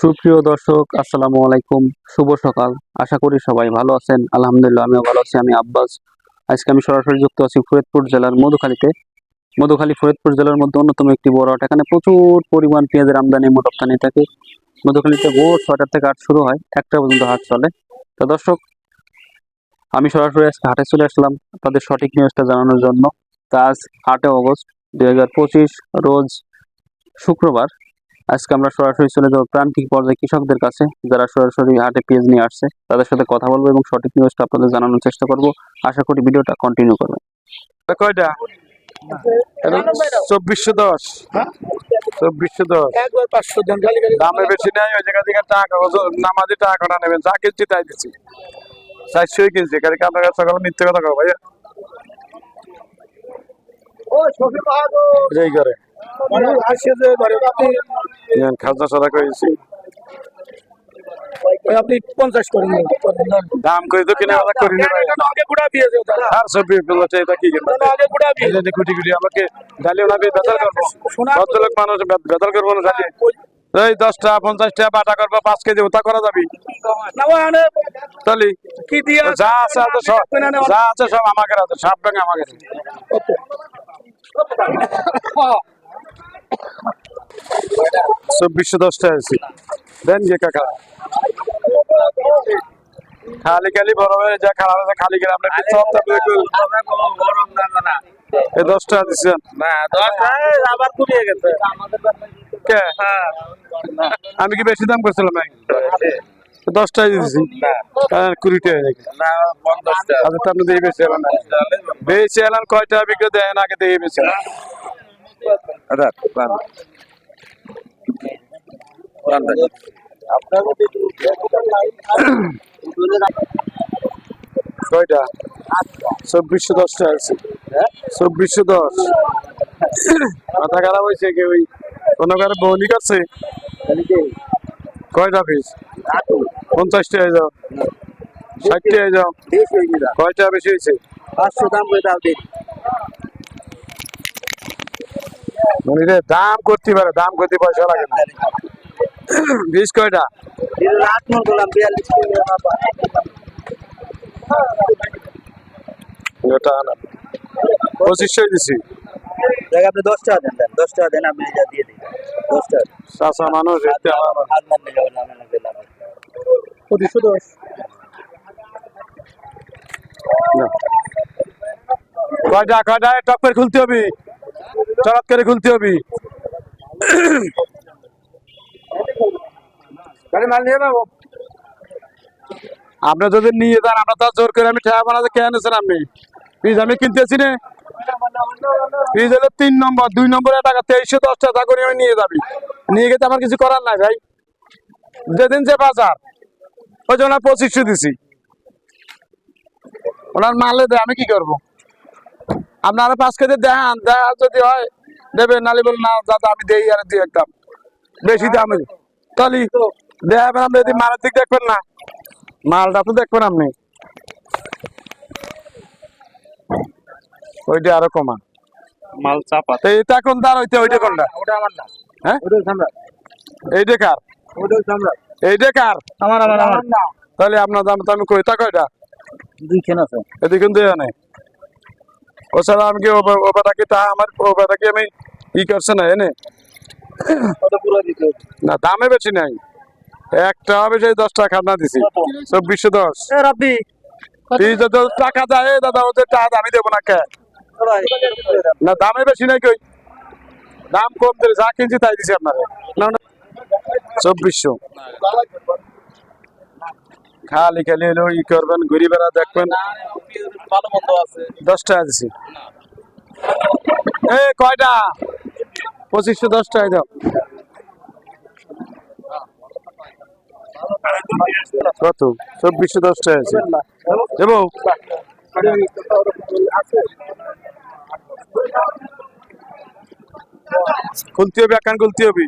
সুপ্রিয় দর্শক, আসসালামু আলাইকুম। শুভ সকাল। আশা করি সবাই ভালো আছেন। আলহামদুলিল্লাহ, আমিও ভালো আছি। আমি আব্বাস। আজকে আমি সরাসরি যুক্ত আছি ফরিদপুর জেলার মধুখালীতে। মধুখালী ফরিদপুর জেলার মধ্যে অন্যতম একটি বড় হাট। এখানে প্রচুর পরিমাণ পেঁয়াজের আমদানি এবং রপ্তানি থাকে। মধুখালীতে ভোর ছয়টার থেকে হাট শুরু হয়। একটা পর্যন্ত হাট চলে। তো দর্শক, আমি সরাসরি আজকে হাটে চলে আসলাম তাদের সঠিক নিউজটা জানানোর জন্য। তা আজ আটই অগস্ট দুই হাজার পঁচিশ, রোজ শুক্রবার। আজকে আমরা সরাসরি চলে যাব প্রান্তিক পর্যায়ে কৃষকদের কাছে যারা সরাসরি হাটে পেঁয়াজ নিয়ে আসছে। তাদের সাথে কথা বলব এবং সঠিক নিউজটা আপনাদের জানানোর চেষ্টা করব। আশা করি ভিডিওটা কন্টিনিউ করবেন। কয়টা? চব্বিশশো দশ। চব্বিশশো দশ। একবার পাঁচশো দেন খালি খালি দামে বেশি নেই ওই জায়গা থেকে টাকা নামাজি টাকা নেবেন যা কিনছি তাই দিচ্ছি। চারশোই কিনছি কারণ কি আপনার কাছে সকালে মিথ্যে কথা ভাইয়া? করে মানে আসছে যে ধরে আপনি নেন, খাজনা সাদা করেছি আপনি পঞ্চাশ দাম করে তো কিনে করি দিয়েছে আর সব এটা কি কুটি কুটি আমাকে গালিও না বেতাল করব। ভদ্রলোক মানুষ বেতাল করব না গালি এই দশটা পঞ্চাশটা বাটা করব পাঁচ কেজি ওটা করা যাবি। চলি কি দিয়ে যা আছে আছে সব যা আছে সব আমাকে আছে সব ব্যাংক আমাকে আছে। চব্বিশশো আছে দেন গিয়ে কাকা। খালি খালি বড় হয়ে যা খারাপ হয়েছে খালি দিচ্ছেন। আবার গেছে। কে? আমি কি বেশি দাম করছিলাম নাকি? দশটাই দিয়েছি হ্যাঁ, হয়ে আচ্ছা আপনি দিয়ে বেশি এলাম কয়টা বিক্রি দেন? আগে দিয়ে বেশি কয়টা? চব্বিশশো দশটা আছে। চব্বিশশো দশ। মাথা খারাপ হয়েছে কি ওই? কোনো কারও বৌনি করছে কয়টা পিস পঞ্চাশটা হয়ে যাও। ষাটটা হয়ে যাও। কয়টা বেশি হয়েছে? পাঁচশো দাম করে দাও দিন মানে দাম করতে পারে দাম করতে পয়সা লাগে না। বিশ কয়টা? পঁচিশশো দিছি। আপনি দশ টাকা দেন দেন দশ টাকা দেন আপনি যা দিয়ে দিন দশ টাকা চাষা মানুষ পঁচিশশো দশ। কয়টা কয়টা? টপ করে খুলতে হবে। করে খুলতে হবে। আপনি যদি নিয়ে যান আমরা তো আর জোর করে আমি ঠেয়া বানাতে কে এনেছেন আপনি? পিস আমি কিনতেছি না। পিস হলো তিন নম্বর দুই নম্বরের টাকা তেইশশো দশ টাকা করে আমি নিয়ে যাবি। নিয়ে গেতে আমার কিছু করার নাই ভাই। যেদিন যে বাজার ওই জন্য পঁচিশশো দিছি। ওনার মালে দেয় আমি কি করব? আপনারা পাঁচ কেজি দেখান দেখা যদি হয় দেবেন নালি বল না দাদা আমি দেই আর দিই একদম। বেশি দামে তাহলে দেখাবেন আপনি যদি মালের দিক দেখবেন না মালটা তো দেখবেন আপনি। ওইটা আরও কমা মাল চাপা। তো এটা কোন তার ওইটা ওইটা কোনটা? ওটা আমার না। হ্যাঁ? ওটা সম্রাট এইটা কার? ওটা সম্রাট এইটা কার? আমার আমার তাহলে আপনার দাম তো আমি কইতা কয়টা? দুই খেন আছে। এদিকে কিন্তু এনে ও ছাড়া আমি কি ও- তা আমার ও আমি ই করছে না এনে? না দামে বেশি নাই। একটা বেশি দশ টাকা খাজনা দিছি। চব্বিশশো দশ। রাব্বি। টাকা দেয় দাদা ওদের টাকা আমি দেবো না কে? না দামে বেশি নাই কই? দাম কম দিলে যা কিনছি তাই দিছি আপনারে। না না। চব্বিশশো। খালি খালি হলো ই করবেন ঘুরি বেড়া দেখবেন। ভালো মন্দ আছে? দশ টাকা দিছি। এ, কয়টা? পঁচিশশো দশ টাকা দাও। কত? চব্বিশশো দশ টাকা আছে। দেবো? খুলতে হবে, একান খুলতে হবে।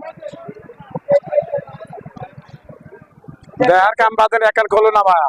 দেহার কাম বাদের একান খোলো না, ভায়া।